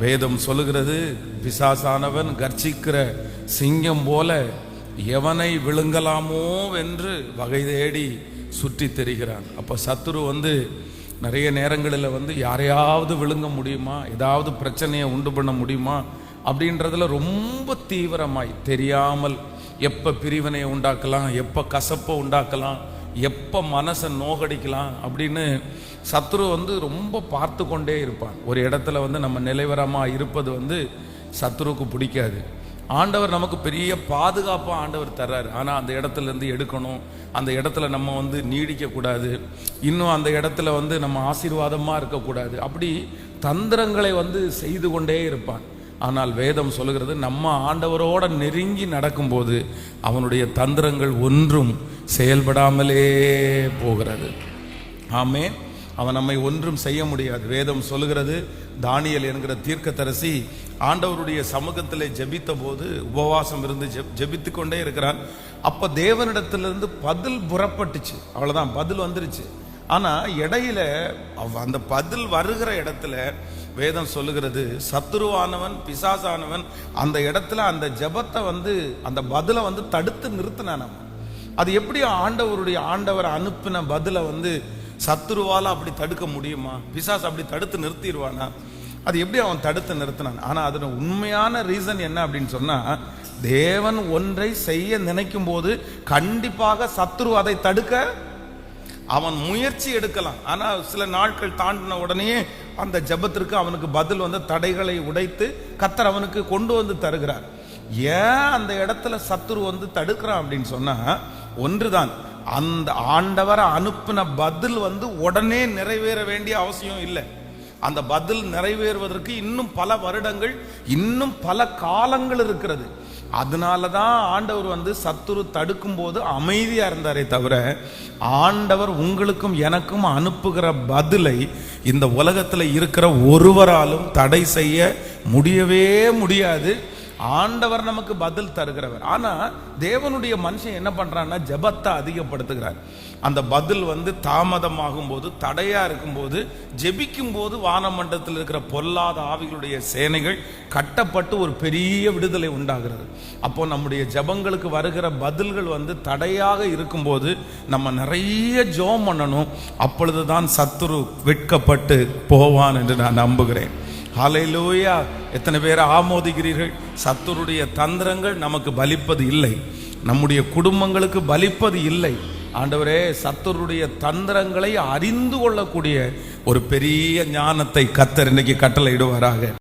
வேதம் சொல்லுகிறது பிசாசானவன் கர்ச்சிக்கிற சிங்கம் போல எவனை விழுங்கலாமோ என்று வகை தேடி சுற்றி தெரிகிறான். அப்போ சத்துரு வந்து நிறைய நேரங்களில் வந்து யாரையாவது விழுங்க முடியுமா ஏதாவது பிரச்சனையை உண்டு பண்ண முடியுமா அப்படின்றதுல ரொம்ப தீவிரமாய் தெரியாமல் எப்போ பிரிவினையை உண்டாக்கலாம் எப்போ கசப்பை உண்டாக்கலாம் எப்போ மனசை நோகடிக்கலாம் அப்படின்னு சத்ரு வந்து ரொம்ப பார்த்து கொண்டே இருப்பான். ஒரு இடத்துல வந்து நம்ம நிலைவரமாக இருப்பது வந்து சத்ருவுக்கு பிடிக்காது. ஆண்டவர் நமக்கு பெரிய பாதுகாப்பாக ஆண்டவர் தர்றாரு. ஆனால் அந்த இடத்துல இருந்து எடுக்கணும். அந்த இடத்துல நம்ம வந்து நீடிக்கக்கூடாது இன்னும் அந்த இடத்துல வந்து நம்ம ஆசீர்வாதமாக இருக்கக்கூடாது அப்படி தந்திரங்களை வந்து செய்து கொண்டே இருப்பான். ஆனால் வேதம் சொல்லுகிறது நம்ம ஆண்டவரோட நெருங்கி நடக்கும்போது அவனுடைய தந்திரங்கள் ஒன்றும் செயல்படாமலே போகிறது. ஆமே அவன் நம்மை ஒன்றும் செய்ய முடியாது. வேதம் சொல்லுகிறது தானியல் என்கிற தீர்க்கத்தரசி ஆண்டவருடைய சமூகத்தில் ஜெபித்த போது உபவாசம் இருந்து ஜெப் ஜெபித்து கொண்டே இருக்கிறான். அப்போ தேவனிடத்திலிருந்து பதில் புறப்பட்டுச்சு. அவ்வளோதான் பதில் வந்துருச்சு. ஆனால் இடையில அவ- அந்த பதில் வருகிற இடத்துல வேதம் சொல்லுகிறது சத்துருவானவன் பிசாசானவன் அந்த இடத்துல அந்த ஜெபத்தை வந்து அந்த பதிலை வந்து தடுத்து நிறுத்தினான் அவன். அது எப்படி ஆண்டவருடைய ஆண்டவர் அனுப்பின பதிலை வந்து சத்ருவால் அப்படி தடுக்க முடியுமா? பிசாஸ் அப்படி தடுத்து நிறுத்திடுவானா? அது எப்படி அவன் தடுத்து நிறுத்தினான்? ஆனால் அதோட உண்மையான ரீசன் என்ன அப்படின்னு சொன்னால் தேவன் ஒன்றை செய்ய நினைக்கும் போது கண்டிப்பாக சத்ரு அதை தடுக்க அவன் முயற்சி எடுக்கலாம். ஆனால் சில நாட்கள் தாண்டின உடனே அந்த ஜெபத்திற்கு அவனுக்கு பதில் வந்து தடைகளை உடைத்து கத்தர் அவனுக்கு கொண்டு வந்து தருகிறார். ஏன் அந்த இடத்துல சத்துரு வந்து தடுக்கிறான் அப்படின்னு சொன்னா ஒன்றுதான். அந்த ஆண்டவரை அனுப்பின பதில் வந்து உடனே நிறைவேற வேண்டிய அவசியம் இல்லை. அந்த பதில் நிறைவேறுவதற்கு இன்னும் பல வருடங்கள் இன்னும் பல காலங்கள் இருக்கிறது. அதனால தான் ஆண்டவர் வந்து சத்துரு தடுக்கும் போது அமைதியாக இருந்தாரே தவிர ஆண்டவர் உங்களுக்கும் எனக்கும் அனுப்புகிற பதிலை இந்த உலகத்தில் இருக்கிற ஒருவராலும் தடை செய்ய முடியவே முடியாது. ஆண்டவர் நமக்கு பதில் தருகிறவர். ஆனால் தேவனுடைய மனுஷன் என்ன பண்ணுறான்னா ஜெபத்தை அதிகப்படுத்துகிறார். அந்த பதில் வந்து தாமதமாகும் போது தடையாக இருக்கும்போது ஜெபிக்கும் போது வானமண்டலத்தில் இருக்கிற பொல்லாத ஆவிகளுடைய சேனைகள் கட்டப்பட்டு ஒரு பெரிய விடுதலை உண்டாகிறது. அப்போ நம்முடைய ஜெபங்களுக்கு வருகிற பதில்கள் வந்து தடையாக இருக்கும்போது நம்ம நிறைய ஜோம் பண்ணணும். அப்பொழுதுதான் சத்துரு வெட்கப்பட்டு போவான் என்று நான் நம்புகிறேன். ஹலையிலோயா எத்தனை பேர் ஆமோதிக்கிறீர்கள்? சத்துருடைய தந்திரங்கள் நமக்கு பலிப்பது இல்லை. நம்முடைய குடும்பங்களுக்கு பலிப்பது இல்லை. ஆண்டவரே சத்துருடைய தந்திரங்களை அறிந்து கொள்ளக்கூடிய ஒரு பெரிய ஞானத்தை கத்தர் இன்னைக்கு கட்டளை இடுவாராக